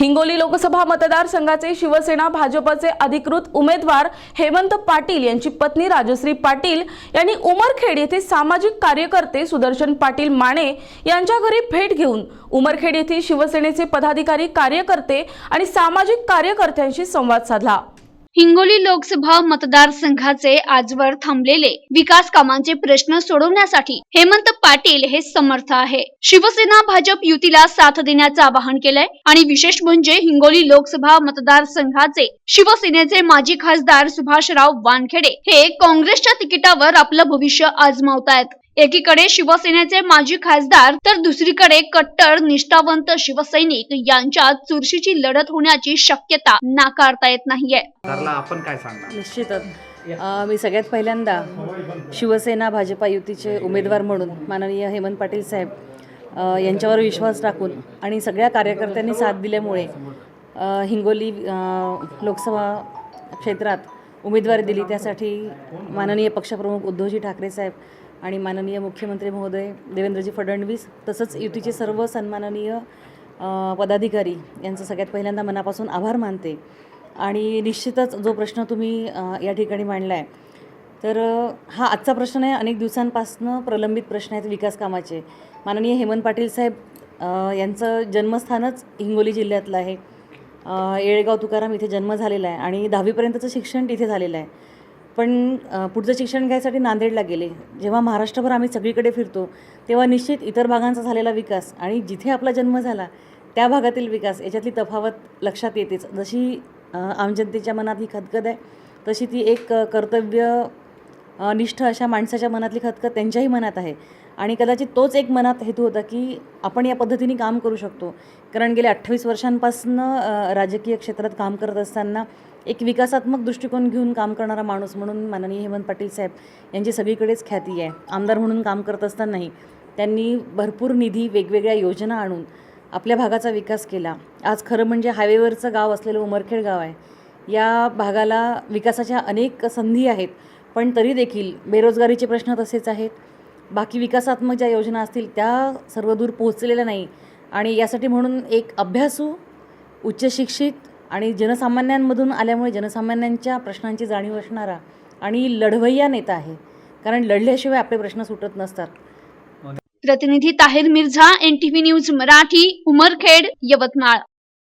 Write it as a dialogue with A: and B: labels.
A: हिंगोली लोकसभा मतदारसंघाचे शिवसेना भाजपचे अधिकृत उमेदवार हेमंत पाटील यांची पत्नी राजश्री पाटील यांनी उमरखेड येथे सामाजिक कार्यकर्ते सुदर्शन पाटील माने यांच्या घरी भेट घेऊन उमरखेड येथील शिवसेनेचे पदाधिकारी कार्यकर्ते आणि सामाजिक कार्यकर्त्यांशी संवाद साधला.
B: हिंगोली लोकसभा मतदारसंघाचे आजवर थांबलेले विकास कामांचे प्रश्न सोडवण्यासाठी हेमंत पाटील हे समर्थ आहे. शिवसेना भाजप युतीला साथ देण्याचं आवाहन केलंय आणि विशेष म्हणजे हिंगोली लोकसभा मतदारसंघाचे शिवसेनेचे माजी खासदार सुभाषराव वानखेडे हे काँग्रेसच्या तिकिटावर आपलं भविष्य आजमावतायत. एकीकडे शिवसेनेचे माजी खासदार तर दुसरीकडे कट्टर निष्ठावंत शिवसैनिक यांच्यात चुरशीची लढत होण्याची शक्यता नाकारता येत नाहीये.
C: आपण काय सांगणार?
D: निश्चितच. मी सगळ्यात पहिल्यांदा शिवसेना भाजपा युतीचे उमेदवार म्हणून माननीय हेमंत पाटील साहेब यांच्यावर विश्वास टाकून आणि सगळ्या कार्यकर्त्यांनी साथ दिल्यामुळे हिंगोली लोकसभा क्षेत्रात उमेदवारी दिली. त्यासाठी माननीय पक्षप्रमुख उद्धवजी ठाकरे साहेब आणि माननीय मुख्यमंत्री महोदय देवेंद्रजी फडणवीस तसंच युतीचे सर्व सन्माननीय पदाधिकारी यांचं सगळ्यात पहिल्यांदा मनापासून आभार मानते. आणि निश्चितच जो प्रश्न तुम्ही या ठिकाणी मांडला आहे तर हा आजचा प्रश्न आहे अनेक दिवसांपासून प्रलंबित प्रश्न आहेत विकास कामाचे. माननीय हेमंत पाटील साहेब यांचं जन्मस्थानच हिंगोली जिल्ह्यातलं आहे. येळेगाव तुकाराम इथे जन्म झालेला आहे आणि दहावीपर्यंतचं शिक्षण तिथे झालेलं आहे. पण पुढचं शिक्षण घ्यायसाठी नांदेडला गेले. जेव्हा महाराष्ट्रभर आम्ही सगळीकडे फिरतो तेव्हा निश्चित इतर भागांचा झालेला विकास आणि जिथे आपला जन्म झाला त्या भागातील विकास याच्यातली तफावत लक्षात येतेच. जशी आमजनतेच्या आम जनतेच्या मनात ही खदखद आहे तशी ती एक कर्तव्य निष्ठ अशा माणसाच्या मनातली खतखत त्यांच्याही मनात आहे. आणि कदाचित तोच एक मनात हेतू होता की आपण या पद्धतीने काम करू शकतो. कारण गेल्या अठ्ठावीस वर्षांपासून राजकीय क्षेत्रात काम करत असताना एक विकासात्मक दृष्टिकोन घेऊन काम करणारा माणूस म्हणून माननीय हेमंत पाटील साहेब यांची सगळीकडेच ख्याती आहे. आमदार म्हणून काम करत असतानाही त्यांनी भरपूर निधी वेगवेगळ्या योजना आणून आपल्या भागाचा विकास केला. आज खरं म्हणजे हायवेवरचं गाव असलेलं उमरखेड गाव आहे. या भागाला विकासाच्या अनेक संधी आहेत. पण तरी देखील बेरोजगारीचे प्रश्न तसेच आहेत. बाकी विकासात्मक ज्या योजना असतील त्या सर्व दूर पोहोचलेल्या नाही. आणि यासाठी म्हणून एक अभ्यासू उच्च शिक्षित आणि जनसामान्यांमधून आल्यामुळे जनसामान्यांच्या प्रश्नांची जाणीव असणारा आणि लढवय्या नेता आहे. कारण लढल्याशिवाय आपले प्रश्न सुटत नसतात.
B: प्रतिनिधी ताहिर मिर्झा एनटीव्ही न्यूज मराठी उमरखेड यवतमाळ.